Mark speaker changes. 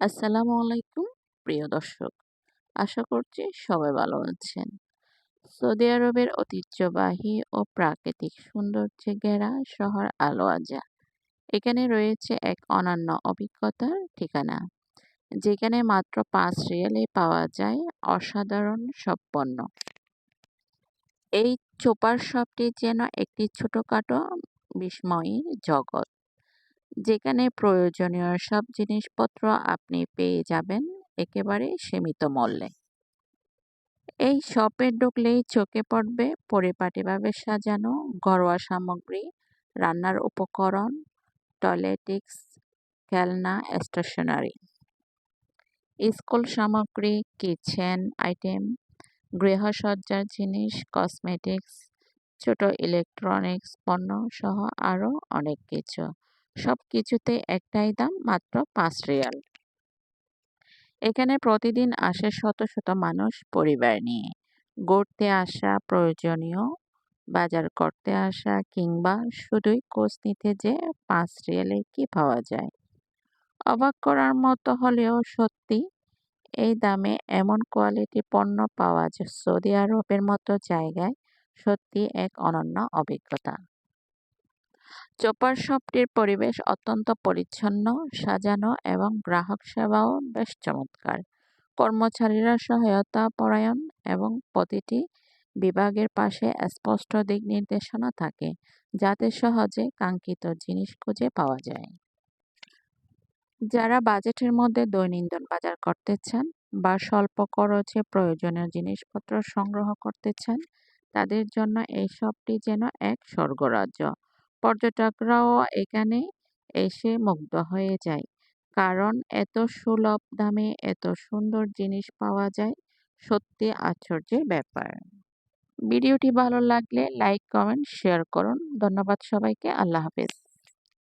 Speaker 1: আসসালামু আলাইকুম, প্রিয় দর্শক। আশা করছি সবাই ভালো আছেন। সৌদি আরবের ঐতিহ্যবাহী ও প্রাকৃতিক সৌন্দর্যে ঘেরা শহর আল আজা। এখানে রয়েছে এক অনন্য অভিজ্ঞতার ঠিকানা, যেখানে মাত্র পাঁচ রিয়ালে পাওয়া যায় অসাধারণ সব পণ্য। এই চোপার শপটি যেন একটি ছোটখাটো বিস্ময়ীর জগৎ। যেখানে প্রয়োজনীয় সব জিনিসপত্র আপনি পেয়ে যাবেন একেবারে সীমিত মূল্যে। এই শপে ঢুকলেই চোখে পড়বে পরিপাটিভাবে সাজানো ঘরোয়া সামগ্রী, রান্নার উপকরণ, টয়লেটিক্স, খেলনা, স্টেশনারি। স্কুল সামগ্রী, কিচেন আইটেম, গৃহসজ্জার জিনিস, কসমেটিক্স, ছোট ইলেকট্রনিক্স পণ্য সহ আরও অনেক কিছু। সব কিছুতে একটাই দাম মাত্র পাঁচ রিয়াল। এখানে প্রতিদিন আসে শত শত মানুষ পরিবার নিয়ে। ঘুরতে আসা প্রয়োজনীয়, বাজার করতে আসা কিংবা শুধুই কোচ নিতে যে পাঁচ রিয়ালে কি পাওয়া যায়? অবাক করার মতো হলেও সত্যি, এই দামে এমন কোয়ালিটি পণ্য পাওয়া যায়, সৌদি আরবের মতো জায়গায় সত্যি এক অনন্য অভিজ্ঞতা। চোপার শপটির পরিবেশ অত্যন্ত পরিচ্ছন্ন, সাজানো এবং গ্রাহক সেবাও বেশ চমৎকার। কর্মচারীরা সহায়তা, পরায়ণ এবং প্রতিটি বিভাগের পাশে স্পষ্ট দিক নির্দেশনা থাকে, যাতে সহজে কাঙ্ক্ষিত জিনিস খুঁজে পাওয়া যায়। যারা বাজেটের মধ্যে দৈনন্দিন বাজার করতে চান বা স্বল্প খরচে প্রয়োজনীয় জিনিসপত্র সংগ্রহ করতে চান, তাদের জন্য এই শপটি যেন এক স্বর্গরাজ্য। পর্যটকরাও এখানে এসে মুগ্ধ হয়ে যায়। কারণ এত সুলভ দামে এত সুন্দর জিনিস পাওয়া যায়, সত্যি আশ্চর্যের ব্যাপার। ভিডিওটি ভালো লাগলে লাইক, কমেন্ট, শেয়ার করুন। ধন্যবাদ সবাইকে। আল্লাহ হাফেজ।